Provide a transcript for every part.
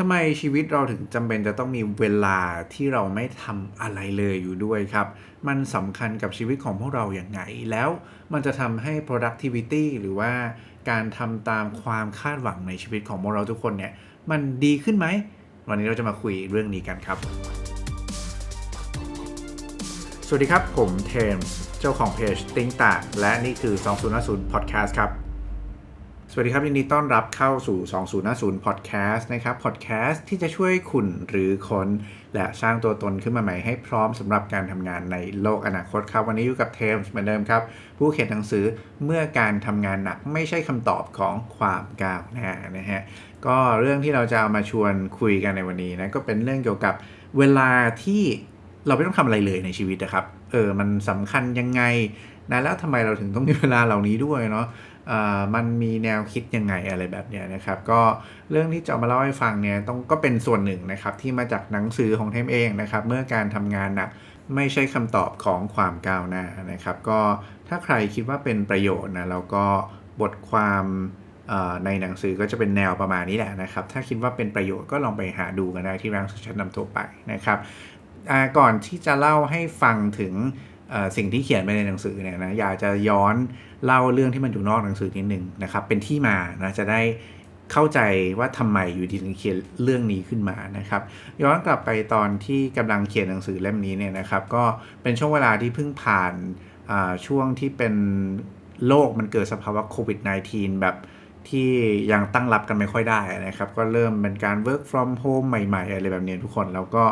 ทำไมชีวิตเราถึงจำเป็นจะต้องมีเวลาที่เราไม่ทำอะไรเลยอยู่ด้วยครับ มันสำคัญกับชีวิตของพวกเราอย่างไง แล้วมันจะทำให้ productivity หรือว่าการทำตามความคาดหวังในชีวิตของพวกเราทุกคนเนี่ย มันดีขึ้นไหม วันนี้เราจะมาคุยเรื่องนี้กันครับ สวัสดีครับ ผมเทมส์เจ้าของเพจติ้งตาและนี่คือ 2050 Podcast ครับ วัสดีครับ ยินดีต้อนรับเข้าสู่ 2050 Podcast นะครับ Podcast ที่จะช่วยคุณหรือคนและสร้างตัวตนขึ้นมาใหม่ให้พร้อมสำหรับการทำงานในโลกอนาคตครับ วันนี้อยู่กับเทมส์เหมือนเดิมครับ ผู้เขียนหนังสือเมื่อการทำงานหนักไม่ใช่คำตอบของความก้าวหน้านะฮะก็เรื่องที่เราจะเอามาชวนคุยกันในวันนี้นะก็เป็นเรื่องเกี่ยวกับเวลาที่เราไม่ต้องทำอะไรเลยในชีวิตนะครับเออมันสำคัญยังไงนะแล้วทำไมเราถึงต้องมีเวลาเหล่านี้ด้วยเนาะ มันมีแนวคิดยังไงอะไรแบบเนี้ยนะครับก็เรื่องที่จะมาเล่าให้ฟังเนี่ยต้องก็เป็นส่วนหนึ่งนะครับที่มาจากหนังสือของเทมเองนะครับเมื่อการทำงานหนักไม่ใช่คำตอบของความก้าวหน้านะครับ ก็ถ้าใครคิดว่าเป็นประโยชน์นะแล้วก็บทความในหนังสือก็จะเป็นแนวประมาณนี้แหละนะครับ ถ้าคิดว่าเป็นประโยชน์ก็ลองไปหาดูกันได้ที่ร้านสุชนนำทั่วไปนะครับก่อนที่จะเล่าให้ฟังถึง สิ่งที่เขียนไปในหนังสือเนี่ยนะอยากจะย้อนเล่าเรื่องที่มันอยู่นอกหนังสือนิดนึงนะครับเป็นที่มานะจะได้เข้าใจว่าทำไมอยู่ดีถึงเขียนเรื่องนี้ขึ้นมานะครับ ย้อนกลับไปตอนที่กำลังเขียนหนังสือเล่มนี้เนี่ยนะครับ ก็เป็นช่วงเวลาที่เพิ่งผ่านช่วงที่เป็นโลกมันเกิดสภาวะโควิด -19 แบบที่ยังตั้งรับกันไม่ค่อยได้นะครับ ก็เริ่มเป็นการ work from home ใหม่ ๆ อะไรแบบนี้ทุกคน แล้วก็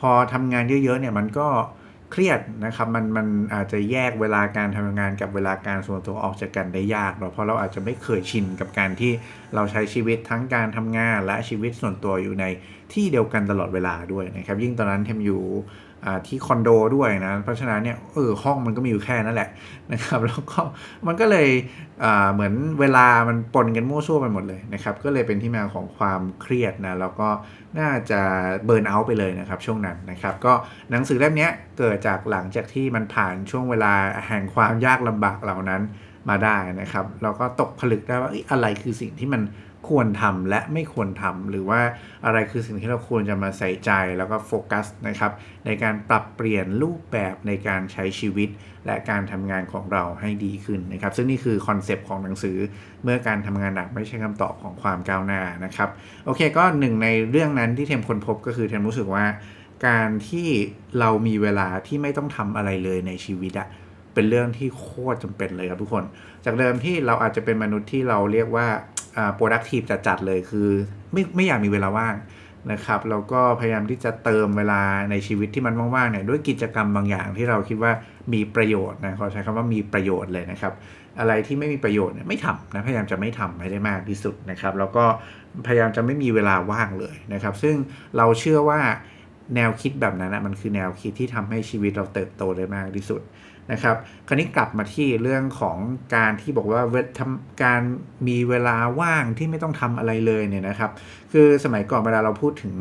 พอทำงานเยอะๆเนี่ยมันก็เครียดนะครับมันมันอาจจะแยกเวลาการทำงานกับเวลาการส่วนตัวออกจากกันได้ยากเราเพราะเราอาจจะไม่เคยชินกับการที่เราใช้ชีวิตทั้งการทำงานและชีวิตส่วนตัวอยู่ในที่เดียวกันตลอดเวลาด้วยนะครับยิ่งตอนนั้นเทมอยู่ ที่คอนโดด้วยนะ เพราะฉะนั้นเนี่ยเออห้องมันก็มีอยู่แค่นั่นแหละนะครับ แล้วก็มันก็เลยเหมือนเวลามันปนกันมั่วซั่วไปหมดเลยนะครับ ก็เลยเป็นที่มาของความเครียดนะ แล้วก็น่าจะเบิร์นเอาท์ไปเลยนะครับ ช่วงนั้นนะครับ ก็หนังสือเล่มนี้เกิดจากหลังจากที่มันผ่านช่วงเวลาแห่งความยากลำบากเหล่านั้น มาได้นะครับ เราก็ตกผลึกได้ว่าอะไรคือสิ่งที่มันควรทำและไม่ควรทำหรือว่าอะไรคือสิ่งที่เราควรจะมาใส่ใจแล้วก็โฟกัสนะครับ ในการปรับเปลี่ยนรูปแบบในการใช้ชีวิต และการทำงานของเราให้ดีขึ้นนะครับ ซึ่งนี่คือคอนเซปต์ของหนังสือ เมื่อการทำงานหนักไม่ใช่คำตอบของความก้าวหน้านะครับ โอเคก็หนึ่งในเรื่องนั้นที่เทมคนพบก็คือเทมรู้สึกว่า การที่เรามีเวลาที่ไม่ต้องทำอะไรเลยในชีวิตอะ เป็นเรื่องที่โคตรจำเป็นเลยครับทุกคน จากเดิมที่เราอาจจะเป็นมนุษย์ที่เราเรียกว่า productive จัดๆเลยคือ ไม่ไม่อยากมีเวลาว่างนะครับแล้วก็พยายามที่จะเติมเวลาในชีวิตที่มันว่างๆเนี่ยด้วยกิจกรรมบางอย่างที่เราคิดว่ามีประโยชน์นะขอใช้คำว่ามีประโยชน์เลยนะครับ อะไรที่ไม่มีประโยชน์เนี่ยไม่ทำนะพยายามจะไม่ทำให้ได้มากที่สุดนะครับ แล้วก็พยายามจะไม่มีเวลาว่างเลยนะครับ ซึ่งเราเชื่อว่าแนวคิดแบบนั้นนะมันคือแนวคิดที่ทำให้ชีวิตเราเติบโตได้มากที่สุด นะครับคราวนี้กลับมาที่เรื่องของการที่บอกว่าทำการมีเวลาว่างที่ไม่ต้องทำอะไรเลยเนี่ยนะครับ คือสมัยก่อนเวลาเราพูดถึง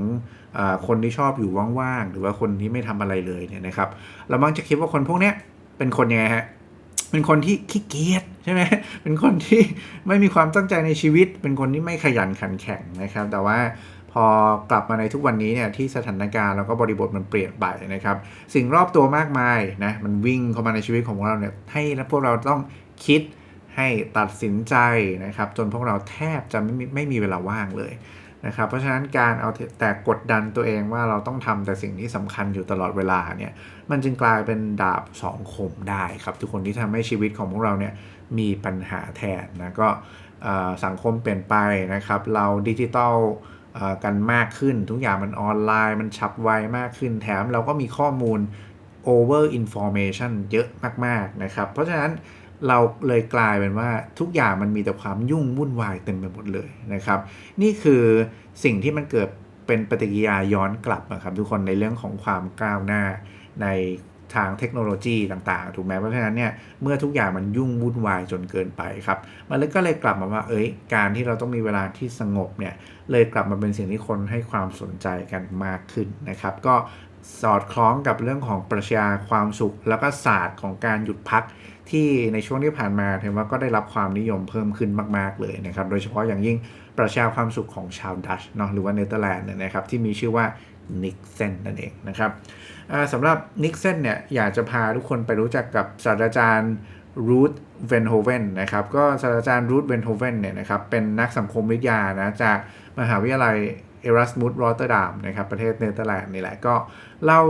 คนที่ชอบอยู่ว่างๆหรือว่าคนที่ไม่ทำอะไรเลยเนี่ยนะครับ เรามักจะคิดว่าคนพวกนี้เป็นคนยังไงฮะเป็นคนที่ขี้เกียจใช่ไหมเป็นคนที่ไม่มีความตั้งใจในชีวิต เป็นคนที่ไม่ขยันขันแข็งนะครับ แต่ว่า พอกลับมาในทุกวันนี้เนี่ยที่สถานการณ์แล้วก็บริบทมันเปลี่ยนไปนะครับสิ่งรอบตัวมากมายนะมันวิ่งเข้ามาในชีวิตของเราเนี่ยให้พวกเราต้องคิดให้ตัดสินใจนะครับจนพวกเราแทบจะไม่ไม่มีเวลาว่างเลยนะครับเพราะฉะนั้นการเอาแต่กดดันตัวเองว่าเราต้องทำแต่สิ่งที่สำคัญอยู่ตลอดเวลาเนี่ยมันจึงกลายเป็นดาบสองคมได้ครับทุกคนที่ทำให้ชีวิตของพวกเราเนี่ยมีปัญหาแทนนะก็สังคมเปลี่ยนไปนะครับเราดิจิตอล กันมากขึ้น ทุกอย่างมันออนไลน์มันฉับไวมากขึ้น แถมเราก็มีข้อมูล over information เยอะมากๆนะครับ เพราะฉะนั้นเราเลยกลายเป็นว่าทุกอย่างมันมีแต่ความยุ่งวุ่นวายเต็มไปหมดเลยนะครับ นี่คือสิ่งที่มันเกิดเป็นปฏิกิริยาย้อนกลับนะครับทุกคนในเรื่องของความก้าวหน้าใน ทางเทคโนโลยีต่างๆ ถูกไหมเพราะฉะนั้นเนี่ยเมื่อทุกอย่างมันยุ่งวุ่นวายจนเกินไปครับ มันเลยก็เลยกลับมาว่าเอ้ยการที่เราต้องมีเวลาที่สงบเนี่ยเลยกลับมาเป็นสิ่งที่คนให้ความสนใจกันมากขึ้นนะครับ ก็สอดคล้องกับเรื่องของปรัชญาความสุข แล้วก็ศาสตร์ของการหยุดพักที่ในช่วงที่ผ่านมาเห็นว่าก็ได้รับความนิยมเพิ่มขึ้นมาก ๆ เลยนะครับ โดยเฉพาะอย่างยิ่งปรัชาความสุขของชาวดัชเนาะหรือว่าเนเธอร์แลนด์เนี่ยนะครับที่มีชื่อว่า นิกเซนนั่นเองนะครับสำหรับนิกเซนเนี่ยอยากจะพาทุกคนไปรู้จักกับศาสตราจารย์รูธเวนโฮเวนนะครับก็ศาสตราจารย์รูธเวนโฮเวนเนี่ยนะครับเป็นนักสังคมวิทยานะจากมหาวิทยาลัยเอรัสมุสรอตเตอร์ดัมนะครับประเทศเนเธอร์แลนด์นี่แหละก็เล่า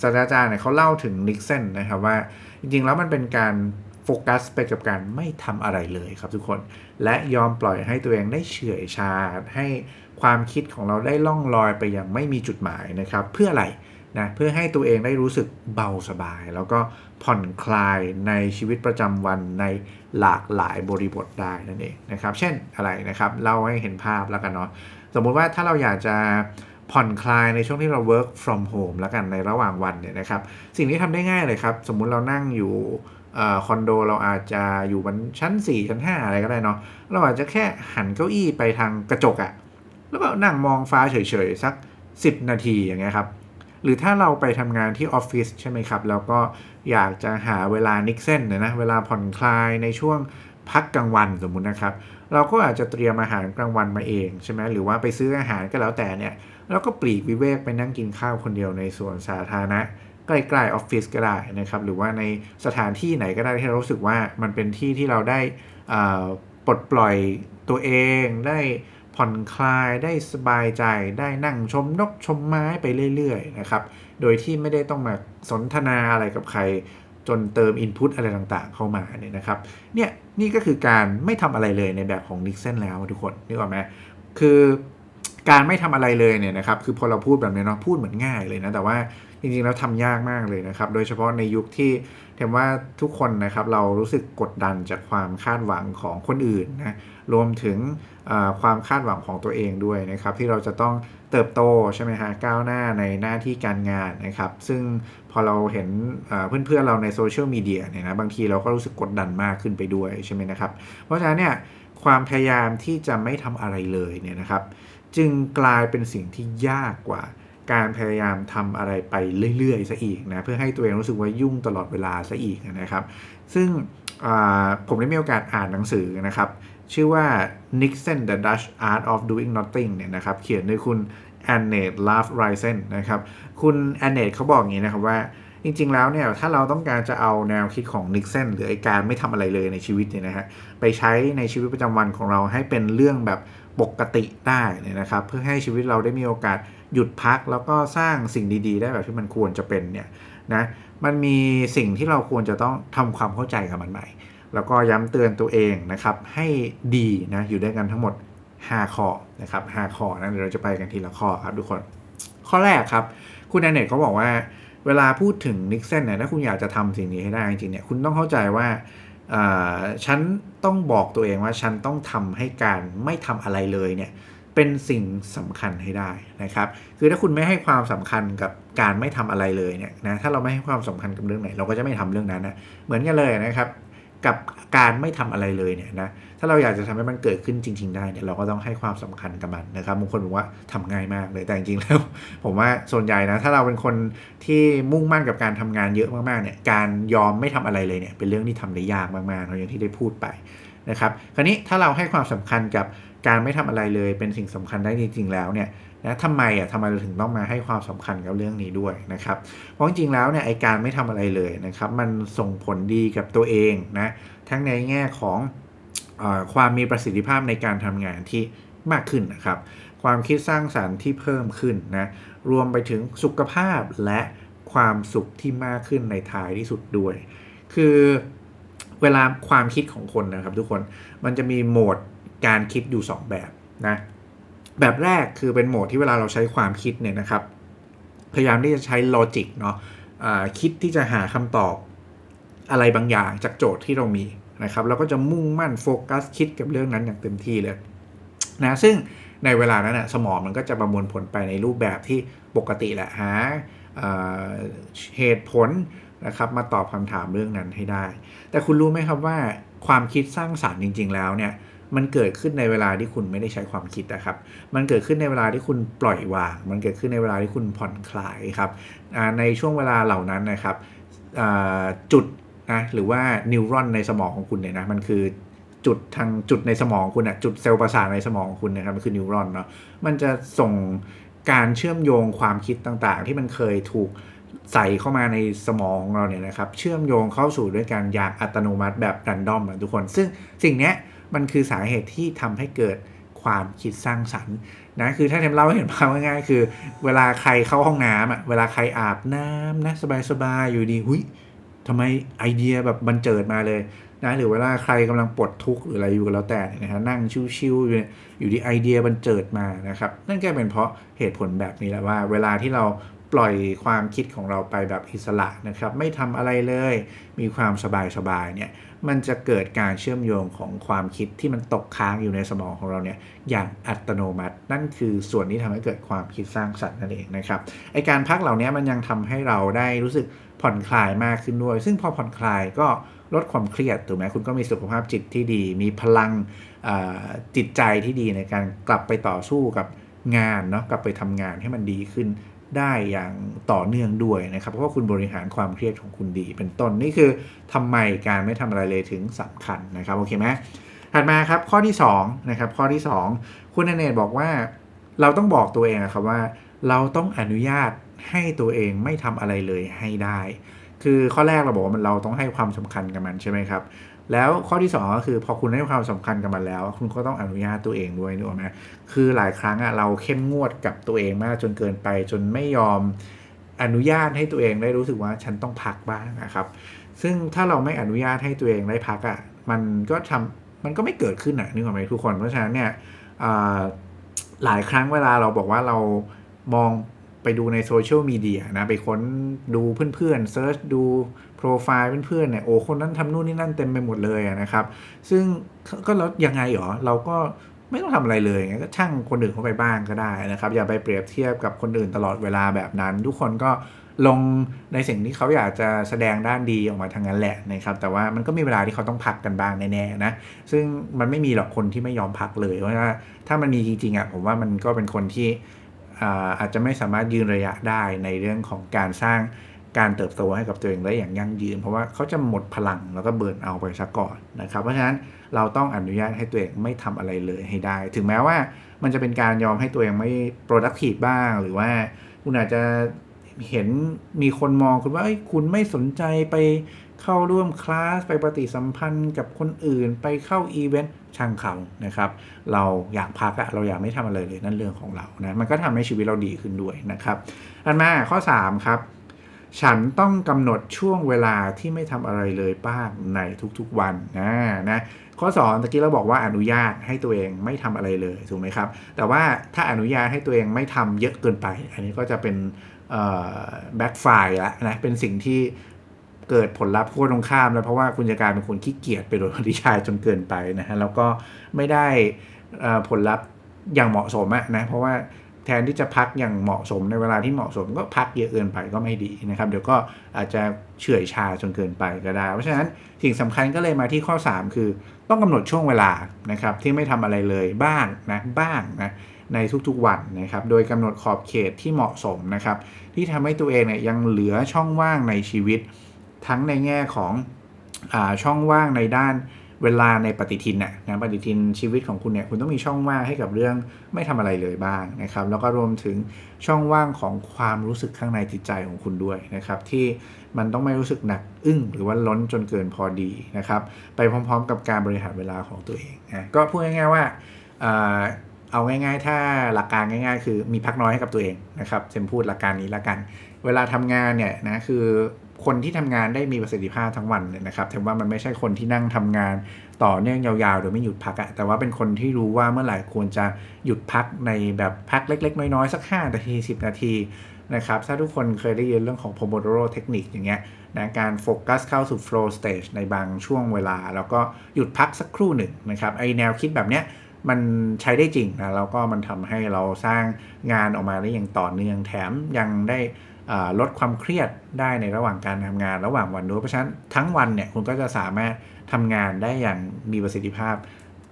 ศาสตราจารย์เนี่ยเขาเล่าถึงนิกเซนนะครับว่าจริงๆแล้วมันเป็นการโฟกัสไปกับการไม่ทำอะไรเลยครับทุกคน และยอมปล่อยให้ตัวเองได้เฉื่อยชาให้ ความคิดของเราได้ล่องลอยไปอย่างไม่มีจุดหมายนะครับ เพื่ออะไรนะเพื่อให้ตัวเองได้รู้สึกเบาสบาย แล้วก็ผ่อนคลายในชีวิตประจำวันในหลากหลายบริบทได้นั่นเองนะครับ เช่นอะไรนะครับเล่าให้เห็นภาพแล้วกันเนาะสมมุติว่าถ้าเราอยากจะผ่อนคลายในช่วงที่เรา work from home แล้วกันในระหว่างวันเนี่ยนะครับ สิ่งที่ทำได้ง่ายเลยครับ สมมุติเรานั่งอยู่คอนโดเราอาจจะอยู่บนชั้น 4 ชั้น 5 อะไรก็ได้เนาะเราอาจจะแค่หันเก้าอี้ไปทางกระจกอะ แล้วก็นั่งมองฟ้าเฉยๆ สัก 10 นาทีอย่างเงี้ยครับ หรือถ้าเราไปทำงานที่ออฟฟิศใช่ไหมครับ แล้วก็อยากจะหาเวลานิกเส้นเนี่ยนะ เวลาผ่อนคลายในช่วงพักกลางวันสมมุตินะครับ เราก็อาจจะเตรียมอาหารกลางวันมาเองใช่ไหมหรือว่าไปซื้ออาหารก็แล้วแต่เนี่ยแล้วก็ปลีกวิเวกไปนั่งกินข้าวคนเดียวในสวนสาธารณะใกล้ๆออฟฟิศก็ได้นะครับ หรือว่าในสถานที่ไหนก็ได้ที่เรารู้สึกว่ามันเป็นที่ที่เราได้ปลดปล่อยตัวเองได้ ผ่อนคลายได้สบายใจได้นั่งชมนกชมไม้ไปเรื่อยๆนะครับ โดยที่ไม่ได้ต้องมาสนทนาอะไรกับใคร จนเติมอินพุตอะไรต่างๆ เข้ามาเนี่ยนะครับเนี่ยนี่ก็คือการไม่ทำอะไรเลยในแบบของนิกเซนแล้วทุกคนนึกออกไหมคือการไม่ทำอะไรเลยเนี่ยนะครับ คือพอเราพูดแบบนี้เนาะพูดเหมือนง่ายเลยนะ แต่ว่าจริงๆแล้วทำยากมากเลยนะครับ โดยเฉพาะในยุคที่เห็นว่าทุกคนนะครับ เรารู้สึกกดดันจากความคาดหวังของคนอื่นนะ รวมถึงความคาดหวังของตัวเองด้วยนะครับ ที่เราจะต้องเติบโตใช่ไหมฮะก้าวหน้าในหน้าที่การงานนะครับ ซึ่งพอเราเห็นเพื่อนๆเราในโซเชียลมีเดียเนี่ยนะบางทีเราก็รู้สึกกดดันมากขึ้นไปด้วยใช่ไหมนะครับ เพราะฉะนั้นเนี่ยความพยายามที่จะไม่ทำอะไรเลยเนี่ยนะครับ จึงกลายเป็นสิ่งที่ยากกว่าการพยายามทำอะไรไปเรื่อยๆซะอีกนะเพื่อให้ตัวเองรู้สึกว่ายุ่งตลอดเวลาซะอีกนะครับ ซึ่งผมได้มีโอกาสอ่านหนังสือนะครับ ชื่อว่า Nixon the Dutch Art of Doing Nothing เนี่ยนะครับเขียนโดยคุณแอนเนตลาฟไรเซนนะครับคุณแอนเนตเขาบอกอย่างนี้นะครับว่าจริงๆ แล้วเนี่ยถ้าเราต้องการจะเอาแนวคิดของนิกเซนหรือไอการไม่ทำอะไรเลยในชีวิตเนี่ยนะฮะไปใช้ในชีวิตประจำวันของเราให้เป็นเรื่องแบบปกติได้เนี่ยนะครับเพื่อให้ชีวิตเราได้มีโอกาสหยุดพัก แล้วก็สร้างสิ่งดีๆ ได้แบบที่มันควรจะเป็นเนี่ยนะมันมีสิ่งที่เราควรจะต้องทำความเข้าใจกับมันใหม่ แล้วก็ย้ำเตือนตัวเองนะครับให้ดีนะอยู่ด้วยกันทั้งหมด 5 ข้อนะครับ5ข้อนะเดี๋ยวเราจะไปกันทีละข้อครับทุกคน ข้อแรกครับ คุณแอนเนตเขาบอกว่าเวลาพูดถึงนิกเซนเนี่ยถ้าคุณอยากจะทำสิ่งนี้ให้ได้จริงๆเนี่ยคุณต้องเข้าใจว่าฉันต้องบอกตัวเองว่าฉันต้องทำให้การไม่ทำอะไรเลยเนี่ยเป็นสิ่งสำคัญให้ได้นะครับ คือถ้าคุณไม่ให้ความสำคัญกับการไม่ทำอะไรเลยเนี่ยนะถ้าเราไม่ให้ความสำคัญกับเรื่องไหน เราก็จะไม่ทำเรื่องนั้นนะเหมือนกันเลยนะครับ กับการไม่ทำอะไรเลยเนี่ยนะถ้าเราอยากจะทำให้มันเกิดขึ้นจริง ๆ ได้เนี่ยเราก็ต้องให้ความสำคัญกับมันนะครับบางคนบอกว่าทำง่ายมากเลยแต่จริงๆแล้ว ผมว่าส่วนใหญ่นะถ้าเราเป็นคนที่มุ่งมั่นกับการทำงานเยอะมากๆเนี่ยการยอมไม่ทำอะไรเลยเนี่ยเป็นเรื่องที่ทำได้ยากมากๆอย่างที่ได้พูดไปนะครับคราวนี้ถ้าเราให้ความสำคัญกับการไม่ทำอะไรเลยเป็นสิ่งสำคัญได้จริง ๆ แล้วเนี่ย นะทำไมอะทำไมเราถึงต้องมาให้ความสำคัญกับเรื่องนี้ด้วยนะครับ เพราะจริงๆแล้วเนี่ยไอการไม่ทำอะไรเลยนะครับ มันส่งผลดีกับตัวเองนะทั้งในแง่ของอความมีประสิทธิภาพในการทำงานที่มากขึ้นนะครับ ความคิดสร้างสารรค์ที่เพิ่มขึ้นนะรวมไปถึงสุขภาพและความสุขที่มากขึ้นในท้ายที่สุดด้วย คือเวลาความคิดของคนนะครับทุกคนมันจะมีโหมดการคิดอยู่ 2 แบบนะ แบบแรกคือเป็นโหมดที่เวลาเราใช้ความคิดเนี่ยนะครับ พยายามที่จะใช้ลอจิกเนาะะคิดที่จะหาคำตอบอะไรบางอย่างจากโจทย์ที่เรามีนะครับเราก็จะมุ่งมั่นโฟกัสคิดกับเรื่องนั้นอย่างเต็มที่เลยนะซึ่งในเวลานั้นนะสมองมันก็จะประมวลผลไปในรูปแบบที่ปกติแหละหาเหตุผลนะครับมาตอบคำถามเรื่องนั้นให้ได้ แต่คุณรู้ไหมครับว่าความคิดสร้างสารรค์จริง ๆ แล้วเนี่ย มันเกิดขึ้นในเวลาที่คุณไม่ได้ใช้ความคิดนะครับ มันเกิดขึ้นในเวลาที่คุณปล่อยวาง มันเกิดขึ้นในเวลาที่คุณผ่อนคลายครับในช่วงเวลาเหล่านั้นนะครับจุดนะหรือว่านิวรอนในสมองของคุณเนี่ยนะมันคือจุดทางจุดในสมองคุณอะจุดเซลล์ประสาทในสมองคุณนะครับมันคือนิวรอนเนาะมันจะส่งการเชื่อมโยงความคิดต่างๆ ที่มันเคยถูกใส่เข้ามาในสมองของเราเนี่ยนะครับ เชื่อมโยงเข้าสู่ด้วยการอย่างอัตโนมัติแบบรันดอมนะทุกคน ซึ่งสิ่งเนี้ย มันคือสาเหตุที่ทำให้เกิดความคิดสร้างสรรค์นะคือถ้าเทมเล่าให้เห็นภาพง่ายๆคือ เวลาใครเข้าห้องน้ำอะเวลาใครอาบน้ำนะสบายๆอยู่ดีหุยทำไมไอเดียแบบบันเจิดมาเลยนะหรือเวลาใครกำลังปวดทุกข์หรืออะไรอยู่ก็แล้วแต่นะฮะนั่งชิวๆอยู่เนี่ยอยู่ดีไอเดียบันเจิดมานะครับ นั่นก็เป็นเพราะเหตุผลแบบนี้แหละว่า เวลาที่เรา ปล่อยความคิดของเราไปแบบอิสระนะครับ ไม่ทำอะไรเลย มีความสบายๆเนี่ยมันจะเกิดการเชื่อมโยงของความคิดที่มันตกค้างอยู่ในสมองของเราเนี่ยอย่างอัตโนมัติ นั่นคือส่วนที่ทำให้เกิดความคิดสร้างสรรค์นั่นเองนะครับไอการพักเหล่านี้มันยังทำให้เราได้รู้สึกผ่อนคลายมากขึ้นด้วย ซึ่งพอผ่อนคลายก็ลดความเครียดถูกไหมคุณก็มีสุขภาพจิตที่ดี มีพลังจิตใจที่ดีในการกลับไปต่อสู้กับงานเนาะกลับไปทำงานให้มันดีขึ้น ได้อย่างต่อเนื่องด้วยนะครับ เพราะว่าคุณบริหารความเครียดของคุณดี เป็นต้นนี่คือทำไมการไม่ทำอะไรเลยถึงสำคัญนะครับโอเคไหมถัดมาครับข้อที่2นะครับข้อที่ 2 คุณเนตบอกว่า เราต้องบอกตัวเองครับว่า เราต้องอนุญาตให้ตัวเองไม่ทำอะไรเลยให้ได้ คือข้อแรกเราบอกว่ามันเราต้องให้ความสำคัญกับมันใช่ไหมครับ แล้วข้อที่2ก็คือพอคุณให้ความสำคัญกับมันแล้ว คุณก็ต้องอนุญาตตัวเองด้วยนึกออกไหมคือหลายครั้งอะเราเข้มงวดกับตัวเองมากจนเกินไป จนไม่ยอมอนุญาตให้ตัวเองได้รู้สึกว่าฉันต้องพักบ้างนะครับ ซึ่งถ้าเราไม่อนุญาตให้ตัวเองได้พักอะมันก็ทำมันก็ไม่เกิดขึ้นอะนึกออกไหมทุกคนเพราะฉะนั้นเนี่ยหลายครั้งเวลาเราบอกว่าเรามอง ไปดูในโซเชียลมีเดียนะ ไปค้นดูเพื่อนๆเซิร์ชดูโปรไฟล์เพื่อนๆเนี่ยโอ้คนนั้นทำนู่นนี่นั่นเต็มไปหมดเลยนะครับ ซึ่งก็แล้วยังไงหรอเราก็ไม่ต้องทำอะไรเลยก็ช่างคนอื่นเข้าไปบ้างก็ได้นะครับ อย่าไปเปรียบเทียบกับคนอื่นตลอดเวลาแบบนั้น ทุกคนก็ลงในสิ่งที่เขาอยากจะแสดงด้านดีออกมาทางนั้นแหละนะครับ แต่ว่ามันก็มีเวลาที่เขาต้องพักกันบ้างแน่ๆนะ ซึ่งมันไม่มีหรอกคนที่ไม่ยอมพักเลยเพราะว่าถ้ามันมีจริงๆอะผมว่ามันก็เป็นคนที่ อาจจะไม่สามารถยืนระยะได้ในเรื่องของการสร้างการเติบโตให้กับตัวเองได้อย่างยั่งยืน เพราะว่าเขาจะหมดพลังแล้วก็เบิร์นเอาไปซะก่อนนะครับ เพราะฉะนั้นเราต้องอนุญาตให้ตัวเองไม่ทำอะไรเลยให้ได้ ถึงแม้ว่ามันจะเป็นการยอมให้ตัวเองไม่ productive บ้าง หรือว่าคุณอาจจะเห็นมีคนมองคุณว่าคุณไม่สนใจไป เข้าร่วมคลาสไปปฏิสัมพันธ์กับคนอื่นไปเข้าอีเวนต์ช่างเขานะครับ เราอยากพักอะเราอยากไม่ทำอะไรเลยนั่นเรื่องของเรานะมันก็ทำให้ชีวิตเราดีขึ้นด้วยนะครับอันมาข้อ 3 ครับ ฉันต้องกำหนดช่วงเวลาที่ไม่ทำอะไรเลยบ้างในทุกๆวันนะนะข้อ2ตะกี้เราบอกว่าอนุญาตให้ตัวเองไม่ทำอะไรเลยถูกไหมครับ แต่ว่าถ้าอนุญาตให้ตัวเองไม่ทำเยอะเกินไป อันนี้ก็จะเป็นแบ็กไฟล์ละนะเป็นสิ่งที่ เกิดผลลัพธ์ขั้วตรงข้ามแล้วเพราะว่าคุณจะกลายเป็นคนขี้เกียจไปโดยปริยายจนเกินไปนะฮะแล้วก็ไม่ได้ผลลัพธ์อย่างเหมาะสมอะนะเพราะว่าแทนที่จะพักอย่างเหมาะสมในเวลาที่เหมาะสมก็พักเยอะเกินไปก็ไม่ดีนะครับ เดี๋ยวก็อาจจะเฉื่อยชาจนเกินไปก็ได้ เพราะฉะนั้นสิ่งสำคัญก็เลยมาที่ข้อ 3 คือต้องกำหนดช่วงเวลานะครับที่ไม่ทำอะไรเลยบ้างนะบ้างนะในทุกๆวันนะครับ โดยกำหนดขอบเขตที่เหมาะสมนะครับ ที่ทำให้ตัวเองเนี่ยยังเหลือช่องว่างในชีวิต ทั้งในแง่ของอช่องว่างในด้านเวลาในปฏิทินนะนะปฏิทินชีวิตของคุณเนี่ยคุณต้องมีช่องว่างให้กับเรื่องไม่ทำอะไรเลยบ้างนะครับ แล้วก็รวมถึงช่องว่างของความรู้สึกข้างในจิตใจของคุณด้วยนะครับ ที่มันต้องไม่รู้สึกหนักอึ้งหรือว่าล้นจนเกินพอดีนะครับ ไปพร้อมๆ กับการบริหารเวลาของตัวเองนะก็พูดง่ายๆว่าเอาง่ายๆ ถ้าหลักการง่าย ๆ คือมีพักน้อยให้กับตัวเองนะครับเซมพูดหลักการนี้ละกัน เวลาทำงานเนี่ยนะคือ คนที่ทำงานได้มีประสิทธิภาพทั้งวันเลยนะครับแต่ว่ามันไม่ใช่คนที่นั่งทำงานต่อเนื่องยาวๆ โดยไม่หยุดพักอะแต่ว่าเป็นคนที่รู้ว่าเมื่อไหร่ควรจะหยุดพักในแบบพักเล็ก ๆ น้อยๆ สัก 5 นาที 10 นาทีนะครับ ถ้าทุกคนเคยได้ยินเรื่องของ Pomodoro เทคนิคอย่างเงี้ยนะการโฟกัสเข้าสู่ flow stage ในบางช่วงเวลา แล้วก็หยุดพักสักครู่หนึ่งนะครับ ไอแนวคิดแบบเนี้ยมันใช้ได้จริงนะแล้วก็มันทำให้เราสร้างงานออกมาได้อย่างต่อเนื่องแถมยังได้ ลดความเครียดได้ในระหว่างการทำงานระหว่างวันด้วยเพราะฉะนั้นทั้งวันเนี่ยคุณก็จะสามารถทำงานได้อย่างมีประสิทธิภาพ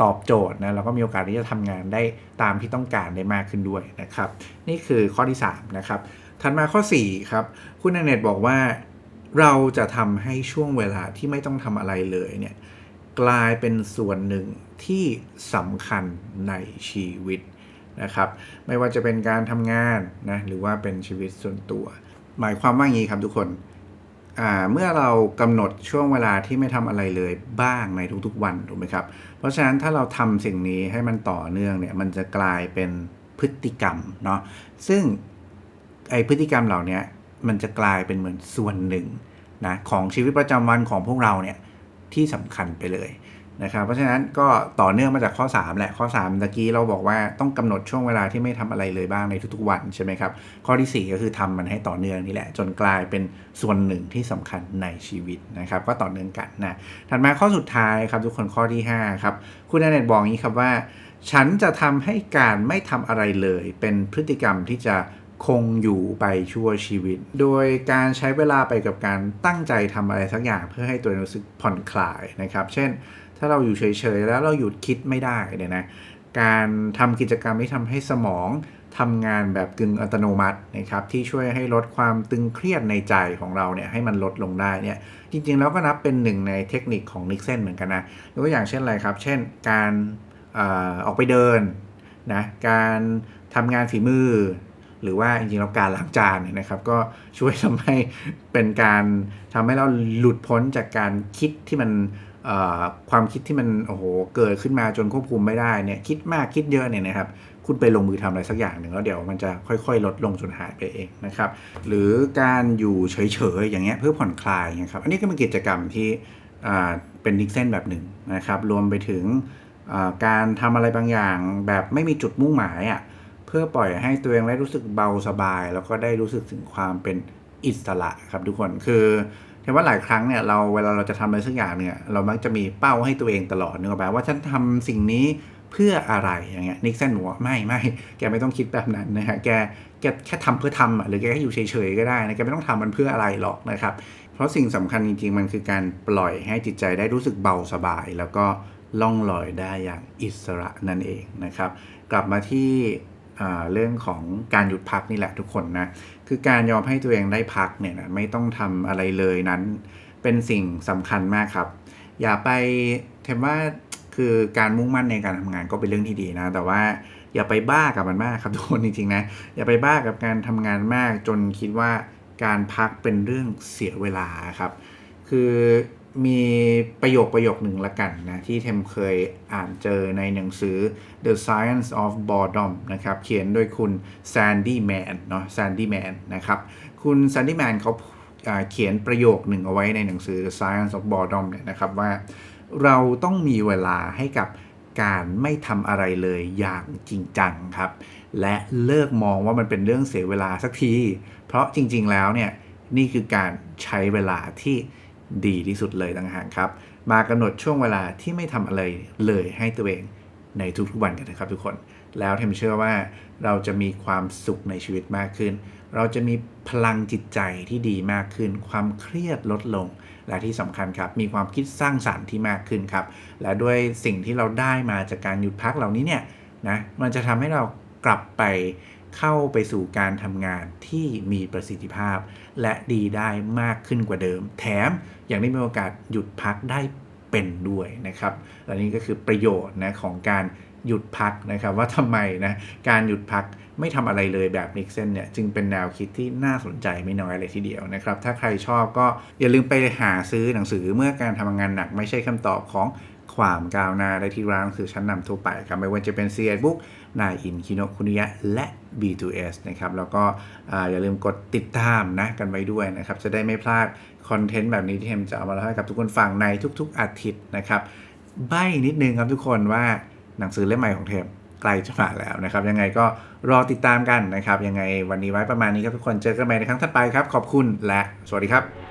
ตอบโจทย์นะแล้วก็มีโอกาสที่จะทำงานได้ตามที่ต้องการได้มากขึ้นด้วยนะครับ นี่คือข้อที่3นะครับถัดมาข้อ4ครับคุณเนตบอกว่า เราจะทำให้ช่วงเวลาที่ไม่ต้องทำอะไรเลยเนี่ยกลายเป็นส่วนหนึ่งที่สำคัญในชีวิตนะครับ ไม่ว่าจะเป็นการทำงานนะหรือว่าเป็นชีวิตส่วนตัว หมายความว่างี้ครับทุกคนเมื่อเรากำหนดช่วงเวลาที่ไม่ทำอะไรเลยบ้างในทุกๆวันถูกไหมครับ เพราะฉะนั้นถ้าเราทำสิ่งนี้ให้มันต่อเนื่องเนี่ยมันจะกลายเป็นพฤติกรรมเนาะซึ่งไอพฤติกรรมเหล่านี้มันจะกลายเป็นเหมือนส่วนหนึ่งนะของชีวิตประจำวันของพวกเราเนี่ยที่สำคัญไปเลย นะครับเพราะฉะนั้นก็ต่อเนื่องมาจากข้อ 3 แหละข้อ3ตะกี้เราบอกว่าต้องกำหนดช่วงเวลาที่ไม่ทำอะไรเลยบ้างในทุกๆวันใช่ไหมครับข้อที่ 4 ก็คือทำมันให้ต่อเนื่องนี่แหละ จนกลายเป็นส่วนหนึ่งที่สำคัญในชีวิตนะครับก็ต่อเนื่องกันนะถัดมาข้อสุดท้ายครับทุกคนข้อที่5ครับคุณอเนตบอกงี้ครับว่า ฉันจะทำให้การไม่ทำอะไรเลย เป็นพฤติกรรมที่จะคงอยู่ไปชั่วชีวิต โดยการใช้เวลาไปกับการตั้งใจทำอะไรสักอย่างเพื่อให้ตัวเองรู้สึกผ่อนคลายนะครับ เช่น ถ้าเราอยู่เฉยๆแล้วเราหยุดคิดไม่ได้เนี่ยนะการทำกิจกรรมที่ทำให้สมองทำงานแบบกึ่งอัตโนมัตินะครับที่ช่วยให้ลดความตึงเครียดในใจของเราเนี่ยให้มันลดลงได้เนี่ยจริงๆแล้วก็นับเป็นหนึ่งในเทคนิคของนิกเซนเหมือนกันนะยกตัวอย่างเช่นอะไรครับ เช่นการอออกไปเดินนะการทำงานฝีมือ หรือว่าจริงๆแล้วการล้างจานเนี่ยนะครับ ก็ช่วยทำให้เป็นการทำให้เราหลุดพ้นจากการคิดที่มัน ความคิดที่มันโอ้โหเกิดขึ้นมาจนควบคุมไม่ได้เนี่ยคิดมากคิดเยอะเนี่ยนะครับ คุณไปลงมือทำอะไรสักอย่างหนึ่งแล้วเดี๋ยวมันจะค่อยๆ ลดลงจนหายไปเองนะครับ หรือการอยู่เฉยๆอย่างเงี้ยเพื่อผ่อนคลายนะครับ อันนี้ก็เป็นกิจกรรมที่เป็นดิกเซนแบบหนึ่งนะครับ รวมไปถึงการทำอะไรบางอย่างแบบไม่มีจุดมุ่งหมายอะ่ะเพื่อปล่อยให้ตัวเองได้รู้สึกเบาสบาย แล้วก็ได้รู้สึกถึงความเป็นอิสระครับทุกคนคือ เห็นว่าหลายครั้งเนี่ยเราเวลาเราจะทำอะไรสักอย่างเนี่ยเรามักจะมีเป้าให้ตัวเองตลอดนึกออกไหมว่าฉันทำสิ่งนี้เพื่ออะไรอย่างเงี้ยนิกเซนหัวไม่ไม่แกไม่ต้องคิดแบบนั้นนะฮะแกแกแค่ทำเพื่อทำหรือแกแค่อยู่เฉยๆก็ได้นะแกไม่ต้องทำมันเพื่ออะไรหรอกนะครับเพราะสิ่งสำคัญจริงๆ มันคือการปล่อยให้จิตใจได้รู้สึกเบาสบาย แล้วก็ล่องลอยได้อย่างอิสระนั่นเองนะครับ กลับมาที่ เรื่องของการหยุดพักนี่แหละทุกคนนะ คือการยอมให้ตัวเองได้พักเนี่ยนะไม่ต้องทำอะไรเลยนั้น เป็นสิ่งสำคัญมากครับ อย่าไปเทมว่าคือการมุ่งมั่นในการทำงานก็เป็นเรื่องที่ดีนะ แต่ว่าอย่าไปบ้ากับมันมากครับทุกคนจริงๆนะ อย่าไปบ้ากับการทำงานมากจนคิดว่าการพักเป็นเรื่องเสียเวลาครับ คือ มีประโยคประโยคหนึ่งละกันนะที่เทมเคยอ่านเจอในหนังสือ The Science of Boredom นะครับเขียนโดยคุณ Sandy Man เนาะ Sandy Man นะครับคุณ Sandy Man เขาเขียนประโยคหนึ่งเอาไว้ในหนังสือ The Science of Boredom เนี่ยนะครับว่าเราต้องมีเวลาให้กับการไม่ทำอะไรเลยอย่างจริงจังครับ และเลิกมองว่ามันเป็นเรื่องเสียเวลาสักที เพราะจริง ๆ แล้วเนี่ยนี่คือการใช้เวลาที่ ดีที่สุดเลยต่างหากครับ มากำหนดช่วงเวลาที่ไม่ทำอะไรเลยให้ตัวเองในทุกๆวันกันนะครับทุกคน แล้วเทมเชื่อว่าเราจะมีความสุขในชีวิตมากขึ้น เราจะมีพลังจิตใจที่ดีมากขึ้น ความเครียดลดลง และที่สำคัญครับ มีความคิดสร้างสารรค์ที่มากขึ้นครับ และด้วยสิ่งที่เราได้มาจากการหยุดพักเหล่านี้เนี่ยนะ มันจะทำให้เรากลับไป เข้าไปสู่การทำงานที่มีประสิทธิภาพ และดีได้มากขึ้นกว่าเดิม แถมยังได้มีโอกาสหยุดพักได้เป็นด้วยนะครับและนี่ก็คือประโยชน์นะของการหยุดพักนะครับว่าทำไมนะการหยุดพักไม่ทำอะไรเลยแบบนิกเซนเนี่ยจึงเป็นแนวคิดที่น่าสนใจไม่น้อยเลยทีเดียวนะครับถ้าใครชอบก็อย่าลืมไปหาซื้อหนังสือเมื่อการทำงานหนักไม่ใช่คำตอบของ ความก้าวหน้าได้ที่ร้านหนังสือชั้นนำทั่วไปครับไม่ว่าจะเป็น c ี Book นายอินคิโนคุนิยะและ B2S นะครับแล้วก็อย่าลืมกดติดตามนะกันไว้ด้วยนะครับจะได้ไม่พลาดคอนเทนต์แบบนี้ที่เทมจะเอามาเล่าให้กับทุกคนฟังในทุก ๆอาทิตย์นะครับใบ้นิดนึงครับทุกคนว่าหนังสือเล่มใหม่ของเทมใกล้จะมาแล้วนะครับ ยังไงก็รอติดตามกันนะครับ ยังไงวันนี้ไว้ประมาณนี้ครับทุกคนเจอกันใหม่ในครั้งถัดไปครับ ขอบคุณและสวัสดีครับ